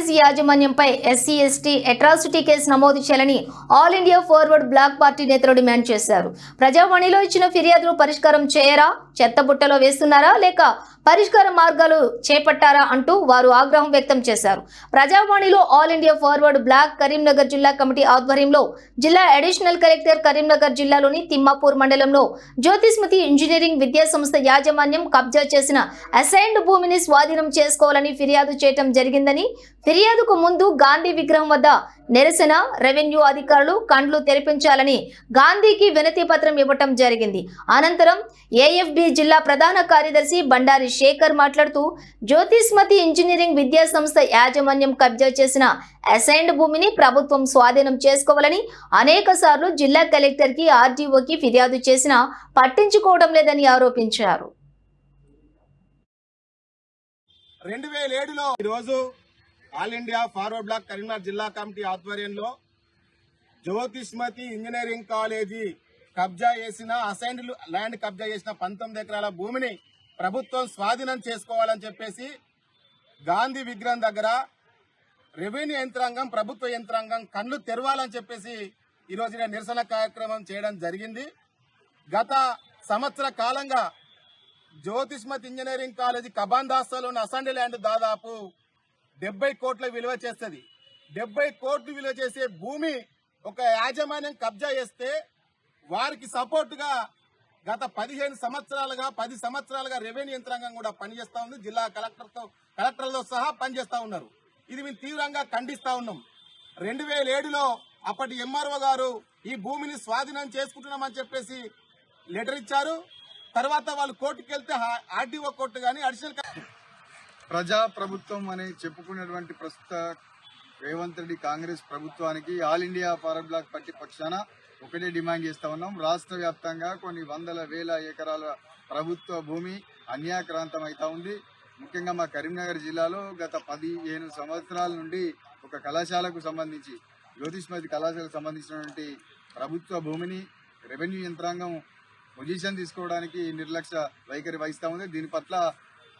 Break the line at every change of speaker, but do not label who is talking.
College యాజమాన్యంపై SC ST atrocity case నమోదు చేయాలని All India Forward Bloc party నేతలు డిమాండ్ చేశారు. ప్రజావాణిలో ఇచ్చిన ఫిర్యాదులు పరిష్కారం చేయరా? చెత్త బుట్టలో వేస్తున్నారా లేక పరిష్కార మార్గాలు చేపట్టారా అంటూ వారు ఆగ్రహం వ్యక్తం చేశారు. ప్రజావాణిలో All India Forward Bloc Karimnagar జిల్లా కమిటీ ఆధ్వర్యంలో జిల్లా అడిషనల్ కలెక్టర్ కరీంనగర్ జిల్లాలోని తిమ్మాపూర్ మండలంలో జ్యోతిస్మతి ఇంజనీరింగ్ విద్యా సంస్థ యాజమాన్యం కబ్జా చేసిన అసైన్డ్ భూమిని స్వాధీనం చేసుకోవాలని ఫిర్యాదు చేయటం జరిగిందని ఫిర్యాదుకు ముందు గాంధీ విగ్రహం వద్ద నిరసన రెవెన్యూ అధికారులు కండ్లు తెరిపించాలని గాంధీకి వినతి పత్రం ఇవ్వటం జరిగింది. అనంతరం ఏఎఫ్బి జిల్లా ప్రధాన కార్యదర్శి బండారి శేఖర్ మాట్లాడుతూ జ్యోతిష్మతి ఇంజనీరింగ్ విద్యా సంస్థ యాజమాన్యం కబ్జా చేసిన అసైన్డ్ భూమిని ప్రభుత్వం స్వాధీనం చేసుకోవాలని అనేక సార్లు జిల్లా కలెక్టర్కి ఆర్డీఓకి ఫిర్యాదు చేసినా పట్టించుకోవడం లేదని ఆరోపించారు.
రెండు వేల ఏడులో ఈరోజు All India Forward Bloc Karimnagar జిల్లా కమిటీ ఆధ్వర్యంలో జ్యోతిష్మతి ఇంజనీరింగ్ కాలేజీ కబ్జా చేసిన అసైన్డ్ ల్యాండ్ కబ్జా చేసిన పంతొమ్మిది ఎకరాల భూమిని ప్రభుత్వం స్వాధీనం చేసుకోవాలని చెప్పేసి గాంధీ విగ్రహం దగ్గర రెవెన్యూ యంత్రాంగం ప్రభుత్వ యంత్రాంగం కళ్ళు తెరవాలని చెప్పేసి ఈరోజు నిరసన కార్యక్రమం చేయడం జరిగింది. గత సంవత్సర కాలంగా జ్యోతిష్మత్ ఇంజనీరింగ్ కాలేజీ కబాందాస్తాలో ఉన్న అసెంబ్లీ ల్యాండ్ దాదాపు డెబ్బై కోట్ల విలువ చేస్తుంది. డెబ్బై కోట్లు విలువ చేసే భూమి ఒక యాజమాన్యం కబ్జా చేస్తే వారికి సపోర్టుగా గత పదిహేను సంవత్సరాలుగా పది సంవత్సరాలుగా రెవెన్యూ యంత్రాంగం కూడా పనిచేస్తా ఉంది. జిల్లా కలెక్టర్తో కలెక్టర్లతో సహా పనిచేస్తా ఉన్నారు. ఇది మేము తీవ్రంగా ఖండిస్తా ఉన్నాం. రెండు వేల ఏడులో అప్పటి ఎంఆర్ఓ గారు ఈ భూమిని స్వాధీనం చేసుకుంటున్నామని చెప్పేసి లెటర్ ఇచ్చారు. తర్వాత వాళ్ళు కోర్టుకు వెళ్తే ఆర్డీఓ కోర్టు కానీ అడిషనల్
ప్రజా ప్రభుత్వం అని చెప్పుకునేటువంటి ప్రస్తుత రేవంత్ రెడ్డి కాంగ్రెస్ ప్రభుత్వానికి All India Forward Bloc party పక్షాన ఒకటే డిమాండ్ చేస్తా ఉన్నాం. రాష్ట్ర వ్యాప్తంగా కొన్ని వందల వేల ఎకరాల ప్రభుత్వ భూమి అన్యాక్రాంతం అవుతా ఉంది. ముఖ్యంగా మా కరీంనగర్ జిల్లాలో గత పదిహేను సంవత్సరాల నుండి ఒక కళాశాలకు సంబంధించి జ్యోతిష్మతి కళాశాలకు సంబంధించినటువంటి ప్రభుత్వ భూమిని రెవెన్యూ యంత్రాంగం పొజిషన్ తీసుకోవడానికి నిర్లక్ష్య వైఖరి వహిస్తూ ఉంది. దీని పట్ల